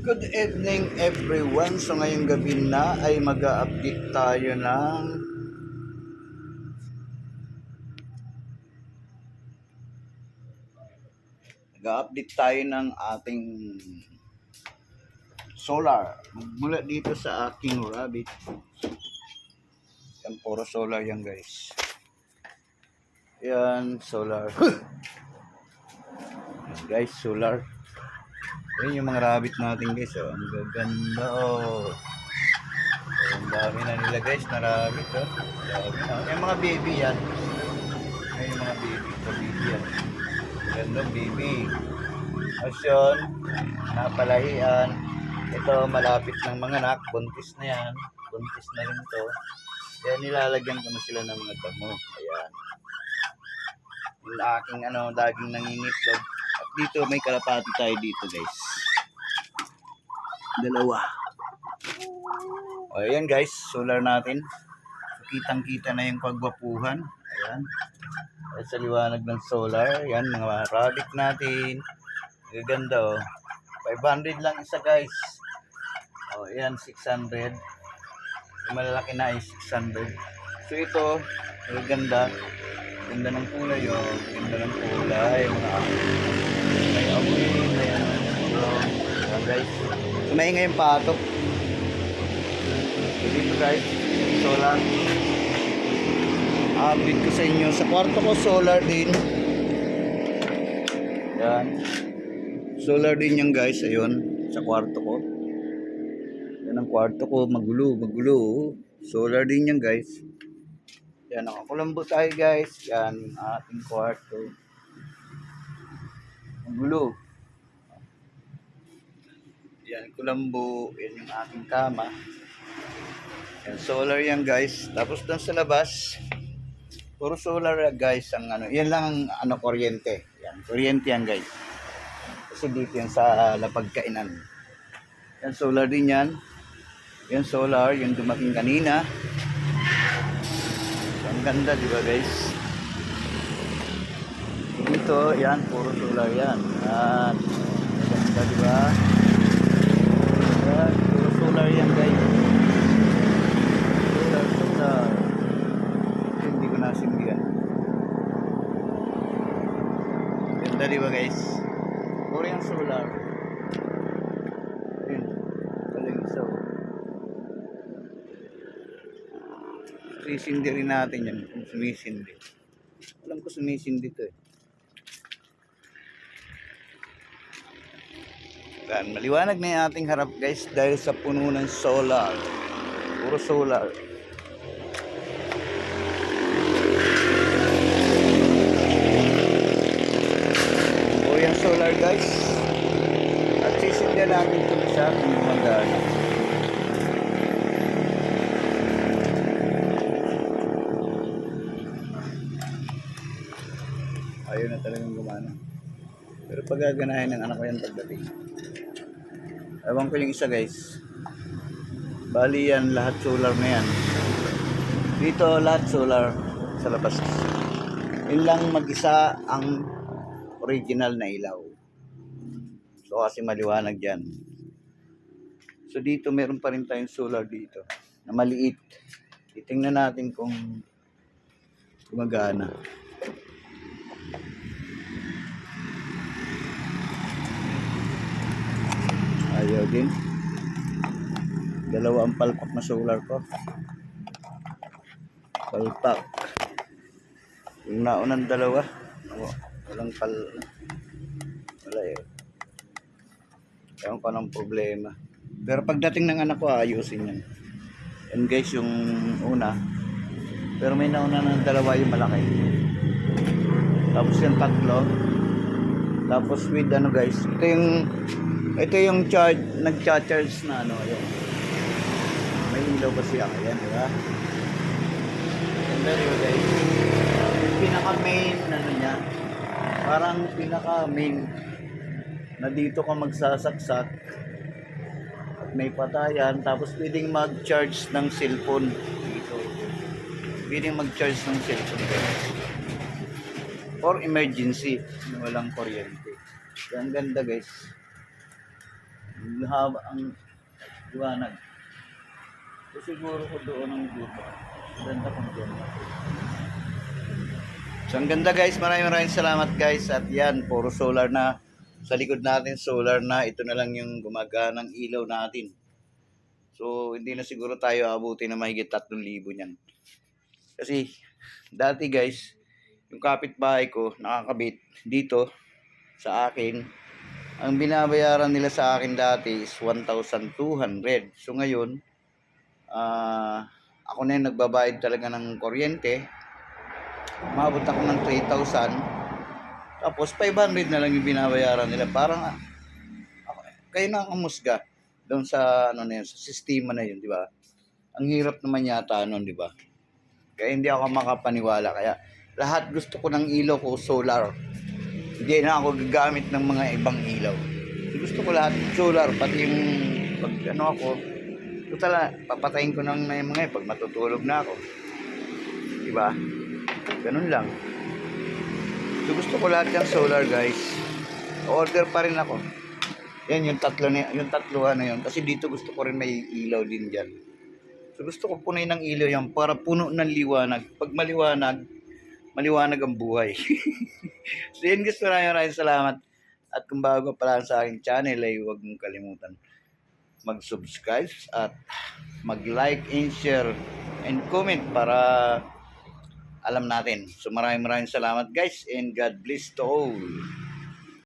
Good evening everyone. So ngayong gabi na ay mag-update tayo ng Nag-update tayo ng ating solar. Mula dito sa aking rabbit. Yan, puro solar yan guys. Yan, solar. Guys, solar. Yan yung mga rabbit natin guys. Oh. Ang gaganda oh. Ang dami na nila guys na rabbit oh. Yung mga baby yan. Ay, yung mga baby. Ito baby yan. Ganda baby. Tapos yun, napalahian. Ito malapit ng mga anak. Buntis na yan. Buntis na rin to. Kaya nilalagyan ko na sila ng mga damo. Ayan. Yung aking ano, daging nangingitlog. At dito may kalapati tayo dito guys. Dalawa. O ayan guys, solar natin. Kitang kita na yung pagwapuhan. Ayan. Ayan sa liwanag ng solar. Ayan, mga rabbit natin. Gaganda oh. 500 lang isa guys. O ayan, 600. Yung malalaki na ay 600. So ito, maganda. Ganda ng kulay oh. Ganda ng kulay. Mga maingay yung patok. Dito guys, solar. Update ko sa inyo. Sa kwarto ko solar din. Yan. Solar din yan guys. Ayun. Sa kwarto ko. Yan ang kwarto ko. Magulo, magulo. Solar din yan guys. Yan. Nakakulambo tayo guys. Yan. Ating kwarto. Magulo. Yan. Kulambo. Yan yung aking kama. Yan. Solar yan guys. Tapos doon sa labas. Puro solar guys ang ano. Yan lang ang ano kuryente. Yan. Kuryente yan guys. Kasi dito yan sa lapagkainan. Yan solar din yan. Yan solar, yung dumating kanina. So, ang ganda, di ba guys? Dito, yan, puro solar yan. Ang Ganda, di ba? Yan, puro solar yan guys. Solar, solar. Hindi ko nasindihan. Ganda, di ba guys? Puro yung solar. Ayun. Galing isa. oh. Sisindi rin natin yan kung sumisindi. Alam ko sumisindi to eh. Yan, maliwanag na yung ating harap guys dahil sa puno ng solar. Puro solar. Puro yung solar guys. Natin ito sa gumagana. Ayaw na talagang gumana. Pero pag gaganahin ng anak ko yan pagdating. Ewan ko yung isa guys. Bali yan, lahat solar na yan. Dito lahat solar sa labas. Yun lang mag-isa ang original na ilaw. So kasi maliwanag yan. So dito meron pa rin tayong solar dito na maliit. Titingnan natin kung gumagana. Ayaw din. Dalawa ang palpak na solar ko. Palpak. Yung naunang dalawa. wa- Walang pal... Wala eh. Ewan ko ng problema. Pero pagdating ng anak ko, ayusin yan. And guys, yung una. Pero may nauna ng dalawa yung malaki. Tapos yung tatlo. Tapos with ano guys, ito yung ito yung charge, nag-charge na ano, yun. May ilaw pa siya, ayan, di ba? And then yun guys, yung pinaka-main, ano niya, parang pinaka-main na dito ka magsasaksak at may patayan, tapos pwedeng mag-charge ng cellphone dito. Pwedeng mag-charge ng cellphone guys. Or emergency, na walang kuryente. Yan, ganda guys. haba ang liwanag. So siguro ko doon ang dito. Ganda kong doon. So ang ganda guys, maraming maraming salamat guys. At yan, puro solar na. Sa likod natin solar na. Ito na lang yung gumagana ng ilaw natin. So hindi na siguro tayo abutin na mahigit 3,000 niyan. Kasi dati guys, yung kapitbahay ko nakakabit dito sa akin. Ang binabayaran nila sa akin dati is 1,200. So ngayon, ah ako na yung nagbabayad talaga ng kuryente. Umabot ako ng 3,000. Tapos 500 na lang yung binabayaran nila. Parang ah, kayo na ang umusga doon sa ano na yun, sa sistema na yun, di ba? Ang hirap naman yata nun, di ba? Kaya hindi ako makapaniwala. Kaya lahat gusto ko ng ilaw ko solar. Hindi na ako gagamit ng mga ibang ilaw. Gusto ko lahat solar, pati yung pag ano ako, total, papatayin ko ng mga pag matutulog na ako. Di ba? Ganun lang. So gusto ko lahat yung solar guys. Order pa rin ako. Yan yung tatlo na yung tatlo ano yun kasi dito gusto ko rin may ilaw din diyan. So gusto ko punuin ng ilaw yan para puno ng liwanag. Pag maliwanag, maliwanag ang buhay. so yun guys, maraming maraming salamat. At kung bago pa lang sa aking channel ay huwag mong kalimutan mag-subscribe at mag-like and share and comment para alam natin. So maraming maraming salamat guys and God bless to all.